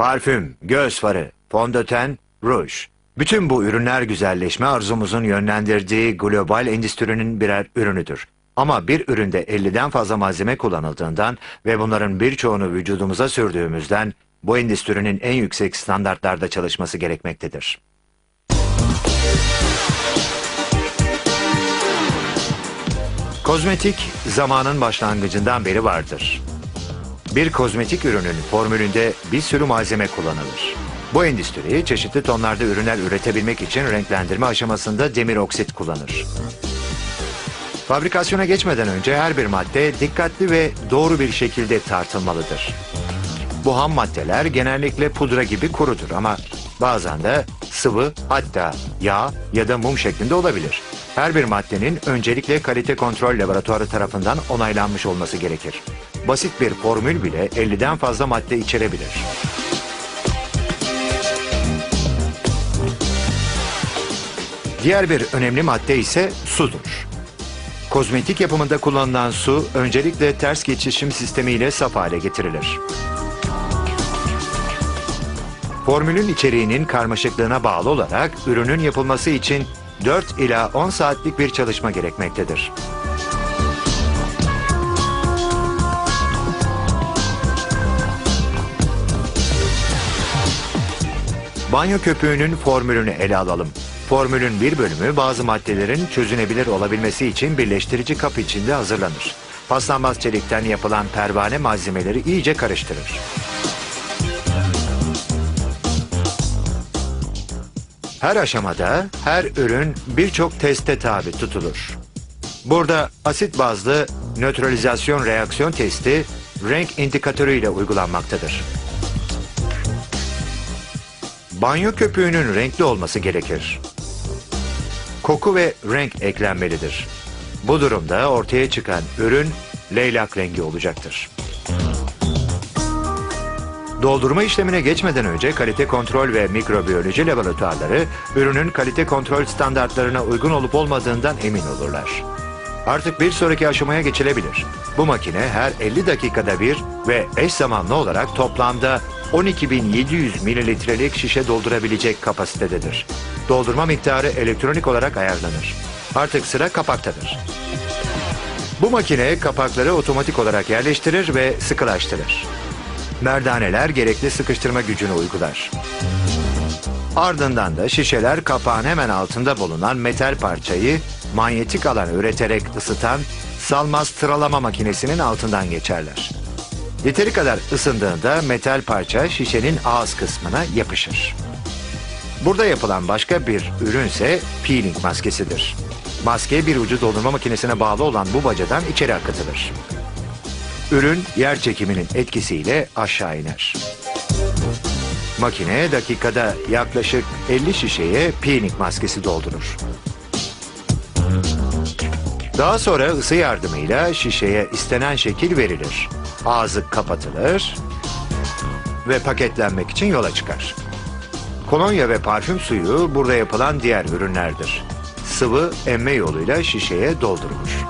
Parfüm, göz farı, fondöten, ruj. Bütün bu ürünler güzelleşme arzumuzun yönlendirdiği global endüstrinin birer ürünüdür. Ama bir üründe 50'den fazla malzeme kullanıldığından ve bunların birçoğunu vücudumuza sürdüğümüzden bu endüstrinin en yüksek standartlarda çalışması gerekmektedir. Kozmetik zamanın başlangıcından beri vardır. Bir kozmetik ürünün formülünde bir sürü malzeme kullanılır. Bu endüstri çeşitli tonlarda ürünler üretebilmek için renklendirme aşamasında demir oksit kullanır. Fabrikasyona geçmeden önce her bir madde dikkatli ve doğru bir şekilde tartılmalıdır. Bu ham maddeler genellikle pudra gibi kurudur ama bazen de sıvı hatta yağ ya da mum şeklinde olabilir. Her bir maddenin öncelikle kalite kontrol laboratuvarı tarafından onaylanmış olması gerekir. Basit bir formül bile 50'den fazla madde içerebilir. Diğer bir önemli madde ise sudur. Kozmetik yapımında kullanılan su öncelikle ters geçişim sistemiyle saf hale getirilir. Formülün içeriğinin karmaşıklığına bağlı olarak ürünün yapılması için 4 ila 10 saatlik bir çalışma gerekmektedir. Banyo köpüğünün formülünü ele alalım. Formülün bir bölümü bazı maddelerin çözünebilir olabilmesi için birleştirici kap içinde hazırlanır. Paslanmaz çelikten yapılan pervane malzemeleri iyice karıştırır. Her aşamada her ürün birçok teste tabi tutulur. Burada asit bazlı nötralizasyon reaksiyon testi renk indikatörü ile uygulanmaktadır. Banyo köpüğünün renkli olması gerekir. Koku ve renk eklenmelidir. Bu durumda ortaya çıkan ürün leylak rengi olacaktır. Doldurma işlemine geçmeden önce kalite kontrol ve mikrobiyoloji laboratuvarları ürünün kalite kontrol standartlarına uygun olup olmadığından emin olurlar. Artık bir sonraki aşamaya geçilebilir. Bu makine her 50 dakikada bir ve eş zamanlı olarak toplamda 12.700 mililitrelik şişe doldurabilecek kapasitededir. Doldurma miktarı elektronik olarak ayarlanır. Artık sıra kapaktadır. Bu makine kapakları otomatik olarak yerleştirir ve sıkılaştırır. Merdaneler gerekli sıkıştırma gücünü uygular. Ardından da şişeler kapağın hemen altında bulunan metal parçayı manyetik alan üreterek ısıtan salmaz tıralama makinesinin altından geçerler. Yeteri kadar ısındığında metal parça şişenin ağız kısmına yapışır. Burada yapılan başka bir ürünse peeling maskesidir. Maske bir ucu doldurma makinesine bağlı olan bu bacadan içeri akıtılır. Ürün yer çekiminin etkisiyle aşağı iner. Makine dakikada yaklaşık 50 şişeye peeling maskesi doldurur. Daha sonra ısı yardımıyla şişeye istenen şekil verilir. Ağzı kapatılır ve paketlenmek için yola çıkar. Kolonya ve parfüm suyu burada yapılan diğer ürünlerdir. Sıvı emme yoluyla şişeye doldurulur.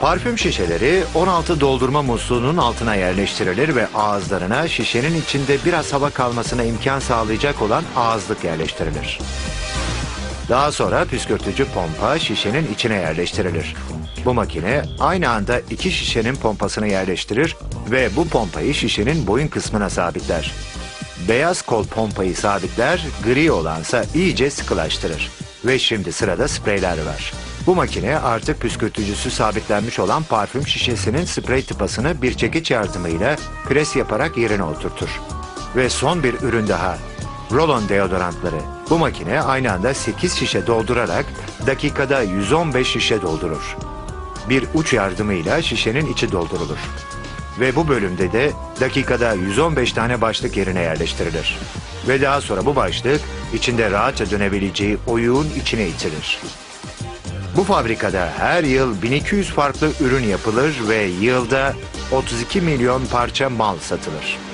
Parfüm şişeleri 16 doldurma musluğunun altına yerleştirilir ve ağızlarına şişenin içinde biraz hava kalmasına imkan sağlayacak olan ağızlık yerleştirilir. Daha sonra püskürtücü pompa şişenin içine yerleştirilir. Bu makine aynı anda iki şişenin pompasını yerleştirir ve bu pompayı şişenin boyun kısmına sabitler. Beyaz kol pompayı sabitler, gri olansa iyice sıkılaştırır. Ve şimdi sırada spreyler var. Bu makine artık püskürtücüsü sabitlenmiş olan parfüm şişesinin sprey tıpasını bir çekiç yardımıyla pres yaparak yerine oturtur. Ve son bir ürün daha. Rolon deodorantları. Bu makine aynı anda 8 şişe doldurarak dakikada 115 şişe doldurur. Bir uç yardımıyla şişenin içi doldurulur. Ve bu bölümde de dakikada 115 tane başlık yerine yerleştirilir. Ve daha sonra bu başlık içinde rahatça dönebileceği oyuğun içine itilir. Bu fabrikada her yıl 1200 farklı ürün yapılır ve yılda 32 milyon parça mal satılır.